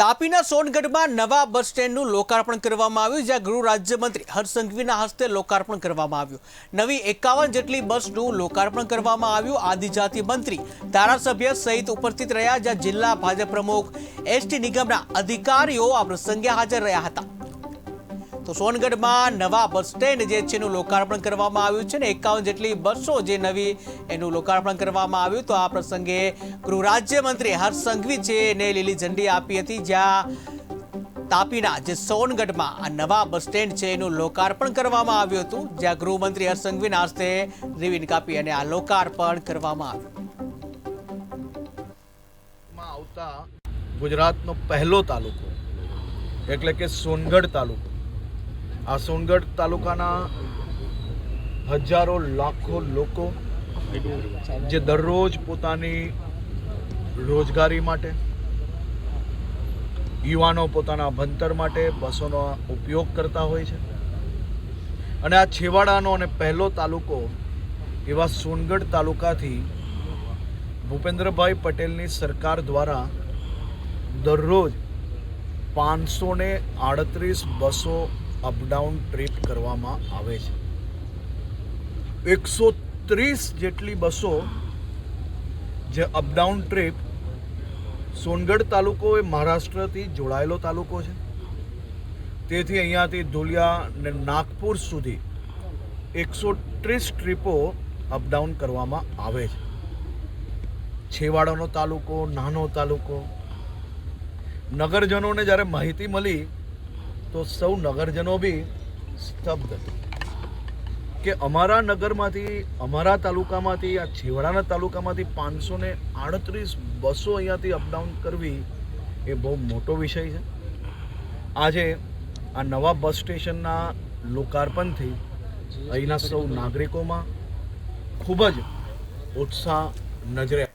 તાપીના સોનગઢમાં નવા બસ સ્ટેન્ડનું લોકાર્પણ કરવામાં આવ્યું, જ્યાં ગૃહ રાજ્યમંત્રી હર્ષ સંઘવીના હસ્તે લોકાર્પણ કરવામાં આવ્યું. નવી એકાવન જેટલી બસનું લોકાર્પણ કરવામાં આવ્યું. આદિજાતિ મંત્રી, ધારાસભ્ય સહિત ઉપસ્થિત રહ્યા, જ્યાં જિલ્લા ભાજપ પ્રમુખ, એસટી નિગમના અધિકારીઓ આ પ્રસંગે હાજર રહ્યા હતા. તો સોનગઢમાં નવા બસ સ્ટેન્ડ જે છે એનું લોકાર્પણ કરવામાં આવ્યું છે ને એકાવન જેટલી બસો જે નવી એનું લોકાર્પણ કરવામાં આવ્યું તો આ પ્રસંગે ગૃહ રાજ્યમંત્રી હર્ષ સંઘવી છે એને લીલી ઝંડી આપી હતી જ્યાં તાપીના જે સોનગઢમાં આ નવા બસ સ્ટેન્ડ છે એનું લોકાર્પણ કરવામાં આવ્યું હતું, જ્યાં ગૃહમંત્રી હર્ષ સંઘવીના હસ્તે રિવિન કાપી અને આ લોકાર્પણ કરવામાં આવ્યું. આવતા ગુજરાતનો પહેલો તાલુકો, એટલે કે સોનગઢ તાલુકો. આ સોનગઢ તાલુકાના હજારો લાખો લોકો જે દરરોજ પોતાની રોજગારી માટે, યુવાનો પોતાના ભણતર માટે બસોનો ઉપયોગ કરતા હોય છે. અને આ છેવાડાનો અને પહેલો તાલુકો એવા સોનગઢ તાલુકાથી ભૂપેન્દ્રભાઈ પટેલની સરકાર દ્વારા દરરોજ પાંચસો ને આડત્રીસ બસો અપડાઉન ટ્રીપ કરવામાં આવે છે. એકસો ત્રીસ જેટલી બસો જે અપડાઉન ટ્રીપ સોનગઢ તાલુકો એ મહારાષ્ટ્રથી જોડાયેલો તાલુકો છે. તેથી અહીંયાથી ધુલિયા ને નાગપુર સુધી એકસો ત્રીસ ટ્રીપો અપડાઉન કરવામાં આવે છે. છેવાડાનો તાલુકો, નાનો તાલુકો. નગરજનોને જ્યારે માહિતી મળી તો સૌ નગરજનો બી સ્તબ્ધ. કે અમારા નગરમાંથી, અમારા તાલુકામાંથી, આ છેવાડાના તાલુકામાંથી પાંચસો ને આડત્રીસ બસો અહીંયાથી અપડાઉન કરવી એ બહુ મોટો વિષય છે. આજે આ નવા બસ સ્ટેશનના લોકાર્પણથી અહીંના સૌ નાગરિકોમાં ખૂબ જ ઉત્સાહ નજરે